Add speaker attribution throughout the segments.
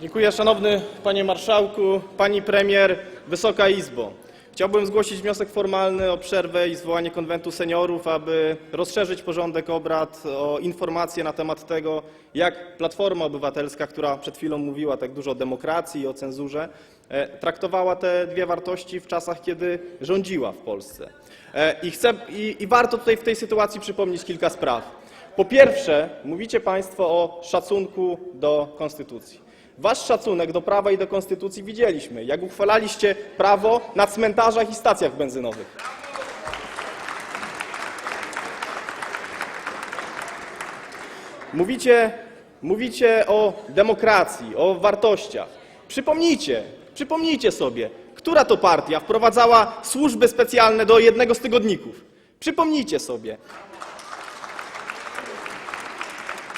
Speaker 1: Dziękuję, szanowny panie marszałku, pani premier, Wysoka Izbo. Chciałbym zgłosić wniosek formalny o przerwę i zwołanie konwentu seniorów, aby rozszerzyć porządek obrad o informacje na temat tego, jak Platforma Obywatelska, która przed chwilą mówiła tak dużo o demokracji i o cenzurze, e, traktowała te dwie wartości w czasach, kiedy rządziła w Polsce. E, I, chcę, i, I warto tutaj w tej sytuacji przypomnieć kilka spraw. Po pierwsze, mówicie Państwo o szacunku do konstytucji. Wasz szacunek do prawa i do konstytucji widzieliśmy, jak uchwalaliście prawo na cmentarzach i stacjach benzynowych. Mówicie, mówicie o demokracji, o wartościach. Przypomnijcie, przypomnijcie sobie, która to partia wprowadzała służby specjalne do jednego z tygodników. Przypomnijcie sobie.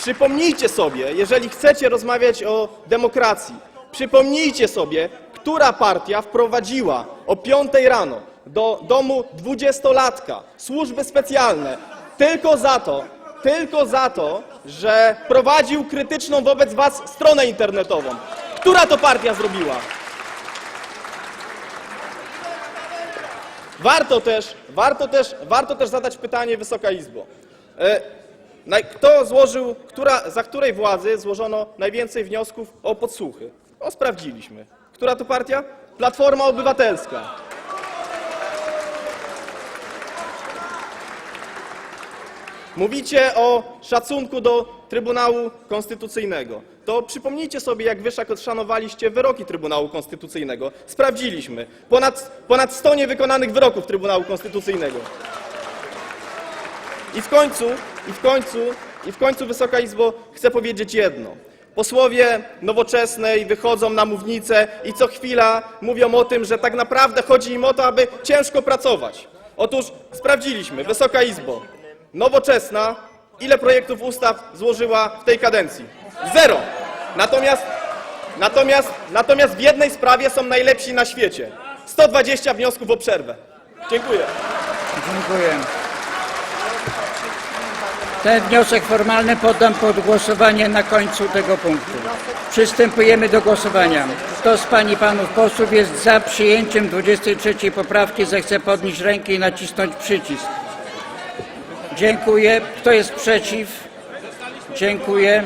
Speaker 1: Przypomnijcie sobie, jeżeli chcecie rozmawiać o demokracji, przypomnijcie sobie, która partia wprowadziła o 5 rano do domu dwudziestolatka służby specjalne tylko za to, tylko za to, że prowadził krytyczną wobec was stronę internetową. Która to partia zrobiła? Warto też, warto też, warto też zadać pytanie, Wysoka Izbo. Kto złożył, która, za której władzy złożono najwięcej wniosków o podsłuchy? O, sprawdziliśmy. Która to partia? Platforma Obywatelska. Mówicie o szacunku do Trybunału Konstytucyjnego. To przypomnijcie sobie, jak wyszak odszanowaliście wyroki Trybunału Konstytucyjnego. Sprawdziliśmy. Ponad, ponad 100 niewykonanych wyroków Trybunału Konstytucyjnego. I w końcu, i w końcu, i w końcu, Wysoka Izbo, chcę powiedzieć jedno. Posłowie nowoczesnej wychodzą na mównicę i co chwila mówią o tym, że tak naprawdę chodzi im o to, aby ciężko pracować. Otóż sprawdziliśmy, Wysoka Izbo, nowoczesna ile projektów ustaw złożyła w tej kadencji? Zero. Natomiast, natomiast, natomiast w jednej sprawie są najlepsi na świecie. 120 wniosków o przerwę. Dziękuję.
Speaker 2: Dziękuję. Ten wniosek formalny poddam pod głosowanie na końcu tego punktu. Przystępujemy do głosowania. Kto z Pań i Panów posłów jest za przyjęciem 23 poprawki, zechce podnieść rękę i nacisnąć przycisk. Dziękuję. Kto jest przeciw? Dziękuję.